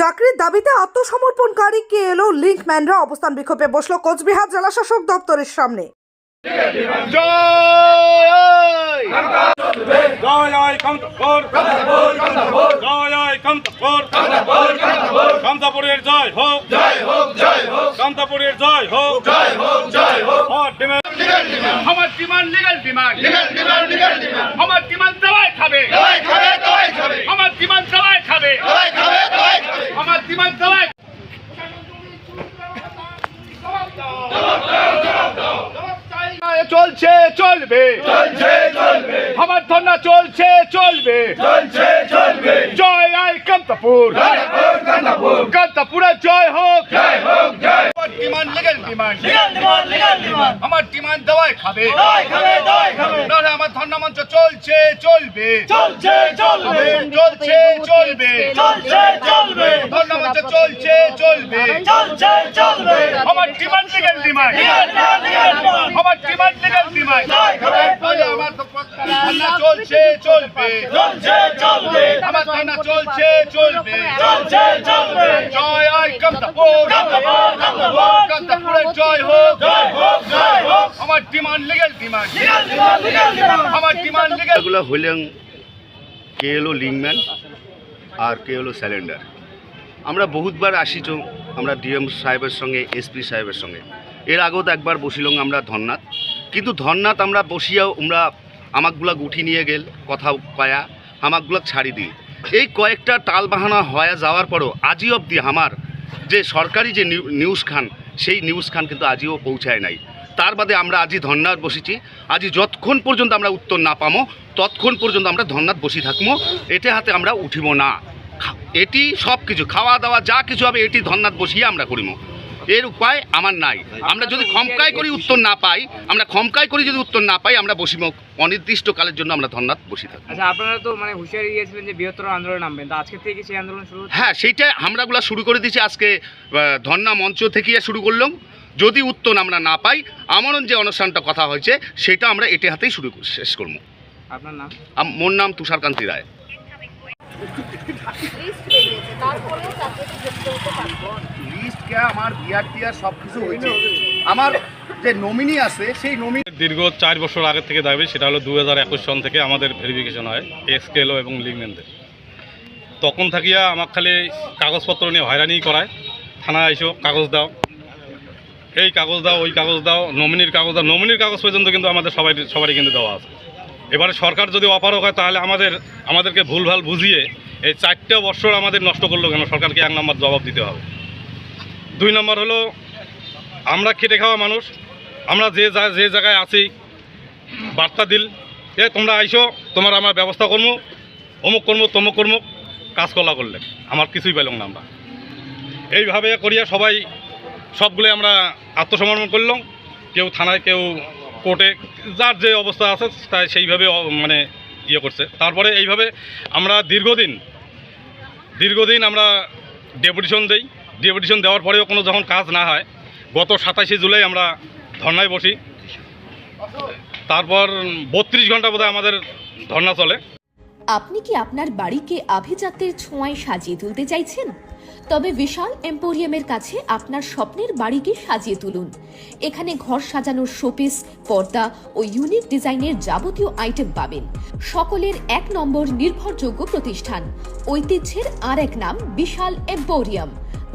চাকরির দাবিতে আত্মসমর্পণকারী কে এলো লিঙ্কম্যানরা অবস্থান বিক্ষোভে বসল কোচবিহার জেলা শাসক দপ্তরের সামনে। জয় কামতাপুরের হোক জয় হোক জয় হোক কামতাপুরের জয় হোক জয় হোক জয় হোক আমার demand legal demand. Legal demand legal demand. আমার ডিমান্ড খাবে। দওয়াই খাবে আমার ডিমান্ড দওয়াই খাবে দওয়াই খাবে দওয়াই খাবে আমার ডিমান্ড দওয়াই চলছে চলবে। চলছে চলবে। আমার ধর্না চলছে চলবে। চলছে চলবে। জয় আই কান্তপুর। কান্তাপুরে জয় হোক। জয় হোক জয় demand legal demand. Legal demand legal demand আমার ডিমান্ড দেওয়াই খাবে। আমার মঞ্চ চলছে চলবে। চলছে চলবে। চলছে চলবে। চলছে চলবে। ধর্না মঞ্চ চলছে চলবে। চলছে চলবে। আমার ডিমান্ড লিগাল ডিমান্ড আমার ডিমান্ড লিগাল ডিমান্ড আমার ধর্না চলছে চলবে। চলছে চলবে। আমার ধর্না চলছে চলবে। চলছে চলবে। জয় আই কামতাপুর কামতাপুর কামতাপুরের জয় হোক। জয় হোক জয় হোক। আমার ডিমান্ড লিগ্যাল ডিমান্ড। আমার ডিমান্ড লিগ্যাল এগুলো হলেন কে এলো লিংম্যান আর কে হলো স্যালেন্ডার। আমরা বহুতবার আসিছ আমরা ডিএম সাহেবের সঙ্গে এসপি সাহেবের সঙ্গে। এর আগেও তো একবার বসিলাম আমরা ধর্নাত কিন্তু ধর্নাত আমরা বসিয়াও আমরা আমাকগুলা গুঠি নিয়ে গেল, কথা কয়া, আমাকগুলা ছাড়ি দিই এই কয়েকটা টাল বাহানা হয়ে যাওয়ার পরও আজই অবধি আমার যে সরকারি যে নিউ- নিউজ খান, সেই নিউজ খান কিন্তু আজিও পৌঁছায় নাই। তার বাদে আমরা আজই ধর্নাত বসেছি। আজই যতক্ষণ পর্যন্ত আমরা উত্তর না পামো, ততক্ষণ পর্যন্ত আমরা ধর্নাত বসি থাকব এতে হাতে আমরা উঠিব না। এটি সব কিছু খাওয়া দাওয়া যা কিছু হবে, এটি ধর্নাত বসিয়ে আমরা করিব এর উপায় আমার নাই। আমরা যদি খমকাই করি উত্তর না পাই আমরা খমকাই করি যদি উত্তর না পাই আমরা বসিব অনির্দিষ্ট কালের জন্য আমরা ধর্নাত বসি থাকি আচ্ছা আপনারা তো মানে হুঁশিয়ারি দিয়েছিলেন যে বৃহত্তর আন্দোলন নামবেন। তো আজকে থেকে সেই আন্দোলন শুরু হ্যাঁ সেইটা আমরাগুলা শুরু করে দিয়েছি আজকে ধর্না মঞ্চ থেকে শুরু করলাম। যদি উত্তর আমরা না পাই আমরণ যে অনুষ্ঠানটা কথা হয়েছে সেটা আমরা এটে হাতেই শুরু শেষ করব। আপনার নাম? মোর নাম তুষারকান্তি রায়। আমার সব কিছু আমার যে নমিনি আছে, সেই নমিনি দীর্ঘ চার বছর আগের থেকে দাবি, সেটা হলো দু হাজার একুশ সন থেকে আমাদের ভেরিফিকেশন হয় এক্সকেলো এবং লিগমেনদের তখন থাকিয়া আমাকে খালি কাগজপত্র নিয়ে হয়রানি করায়। থানায় এসো কাগজ দাও। এই কাগজ দাও, ওই কাগজ দাও নমিনির কাগজ দাও। নমিনির কাগজ পর্যন্ত কিন্তু আমাদের সবাই, সবারই কিন্তু দেওয়া আছে। এবারে সরকার যদি অপারক হয়, তাহলে আমাদের, আমাদেরকে ভুলভাল বুঝিয়ে এই চারটে বছর আমাদের নষ্ট করল কেন? সরকারকে এক নম্বর জবাব দিতে হবে। দুই নম্বর হলো, আমরা খেটে খাওয়া মানুষ, আমরা যে যে জায়গায় আছি, বার্তা দিল, এ তোমরা আইসো, তোমার আমার ব্যবস্থা করব অমুক কর্ম, তমুক কর্ম কাজ কলা করলে, আমার কিছুই পেলাম না আমরা। এইভাবে করিয়া সবাই সবগুলো আমরা আত্মসমর্পণ করলাম, কেউ থানায়, কেউ কোর্টে, যার যে অবস্থা আছে, তাই সেইভাবে মানে ইয়ে করছে। তারপরে এইভাবে আমরা দীর্ঘদিন দীর্ঘদিন আমরা ডেপুটেশন দেই ডেপুটেশন দেওয়ার পরেও কোনো যখন কাজ না হয়, গত সাতাশে জুলাই আমরা ধর্নায় বসি। তারপর বত্রিশ ঘণ্টা বোধহয় আমাদের ধর্না চলে। আপনি কি আপনার বাড়িকে আভিজাত্যের ছোঁয়ায় সাজিয়ে তুলতে চাইছেন? তবে বিশাল এম্পোরিয়ামের কাছে আপনার স্বপ্নের বাড়িকে সাজিয়ে তুলুন। এখানে ঘর সাজানোর শোপিস, পর্দা ও ইউনিক ডিজাইনের যাবতীয় আইটেম পাবেন। সকলের এক নম্বর নির্ভরযোগ্য প্রতিষ্ঠান। ঐতিহ্যের আর এক নাম বিশাল এম্পোরিয়াম।